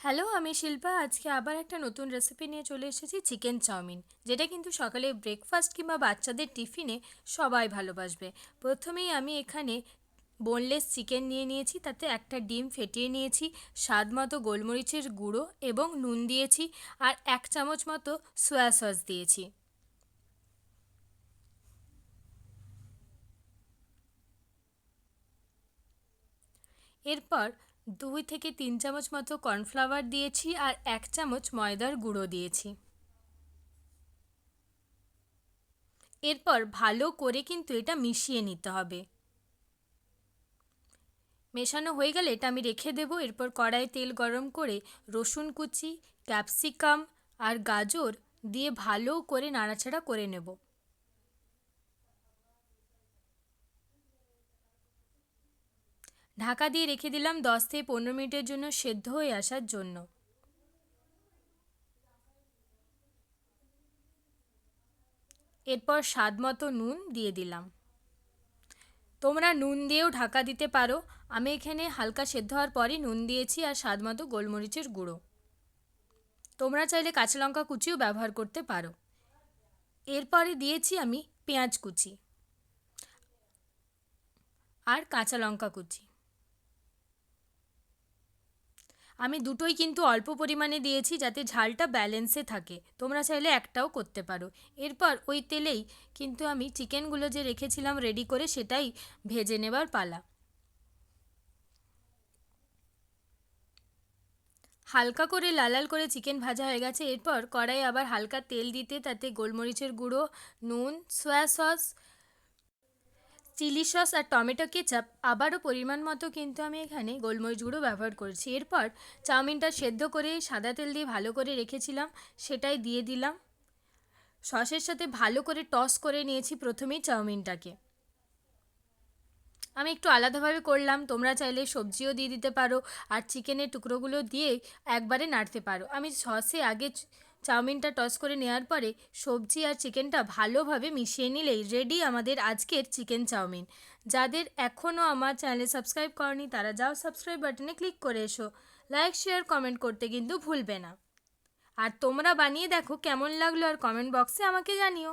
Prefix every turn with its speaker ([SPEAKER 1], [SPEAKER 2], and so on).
[SPEAKER 1] Hello, আমি শিল্পা। আজকে আবার একটা নতুন রেসিপি নিয়ে চলে এসেছি, চিকেন চাউমিন। যেটা কিন্তু সকালে ব্রেকফাস্ট কিংবা বাচ্চাদের টিফিনে সবাই ভালোবাসবে। প্রথমেই আমি এখানে বোনলেস চিকেন নিয়ে নিয়েছি, তাতে একটা ডিম ফেটিয়ে নিয়েছি, স্বাদ মতো গোলমরিচের গুঁড়ো এবং নুন দিয়েছি আর এক চামচ মতো সয়া সস দিয়েছি। এরপর দুই থেকে তিন চামচ মতো কর্নফ্লাওয়ার দিয়েছি আর এক চামচ ময়দার গুঁড়ো দিয়েছি। এরপর ভালো করে কিন্তু এটা মিশিয়ে নিতে হবে। মেশানো হয়ে গেলে এটা আমি রেখে দেবো। এরপর কড়াই তেল গরম করে রসুন কুচি, ক্যাপসিকাম আর গাজর দিয়ে ভালো করে নাড়াচাড়া করে নেব। ঢাকা দিয়ে রেখে দিলাম দশ থেকে পনেরো মিনিটের জন্য সেদ্ধ হয়ে আসার জন্য। এরপর স্বাদ মতো নুন দিয়ে দিলাম। তোমরা নুন দিয়েও ঢাকা দিতে পারো। আমি এখানে হালকা সেদ্ধ হওয়ার পরই নুন দিয়েছি আর স্বাদ মতো গোলমরিচের গুঁড়ো। তোমরা চাইলে কাঁচা লঙ্কা কুচিও ব্যবহার করতে পারো। এরপরে দিয়েছি আমি পেঁয়াজ কুচি আর কাঁচা লঙ্কা কুচি। আমি দুটোই কিন্তু অল্প পরিমাণে দিয়েছি যাতে ঝালটা ব্যালেন্সে থাকে। তোমরা চাইলে একটাও করতে পারো। এরপর ওই তেলেই কিন্তু আমি চিকেনগুলো যে রেখেছিলাম রেডি করে সেটাই ভেজে নেবার পালা। হালকা করে লাল লাল করে চিকেন ভাজা হয়ে গেছে। এরপর কড়াই আবার হালকা তেল দিতে, তাতে গোলমরিচের গুঁড়ো, নুন সয়া সস চিলি সস আর টমেটো কেচাপ আবারও পরিমাণ মতো কিন্তু আমি এখানে গোলমরিচ গুঁড়ো ব্যবহার করেছি। এরপর চাউমিনটা সেদ্ধ করে সাদা তেল দিয়ে ভালো করে রেখেছিলাম, সেটাই দিয়ে দিলাম। সসের সাথে ভালো করে টস করে নিয়েছি প্রথমেই চাউমিনটাকে। আমি একটু আলাদাভাবে করলাম, তোমরা চাইলে সবজিও দিয়ে দিতে পারো আর চিকেনের টুকরোগুলো দিয়ে একবারে নাড়তে পারো। আমি সসে আগে চাউমিনটা টস করে নেওয়ার পরে সবজি আর চিকেনটা ভালোভাবে মিশিয়ে নিলেই রেডি আমাদের আজকের চিকেন চাউমিন। যাদের এখনও আমার চ্যানেলে সাবস্ক্রাইব করনি, তারা যাও সাবস্ক্রাইব বাটনে ক্লিক করে এসো। লাইক শেয়ার কমেন্ট করতে কিন্তু ভুলবে না। আর তোমরা বানিয়ে দেখো কেমন লাগল আর কমেন্ট বক্সে আমাকে জানিও।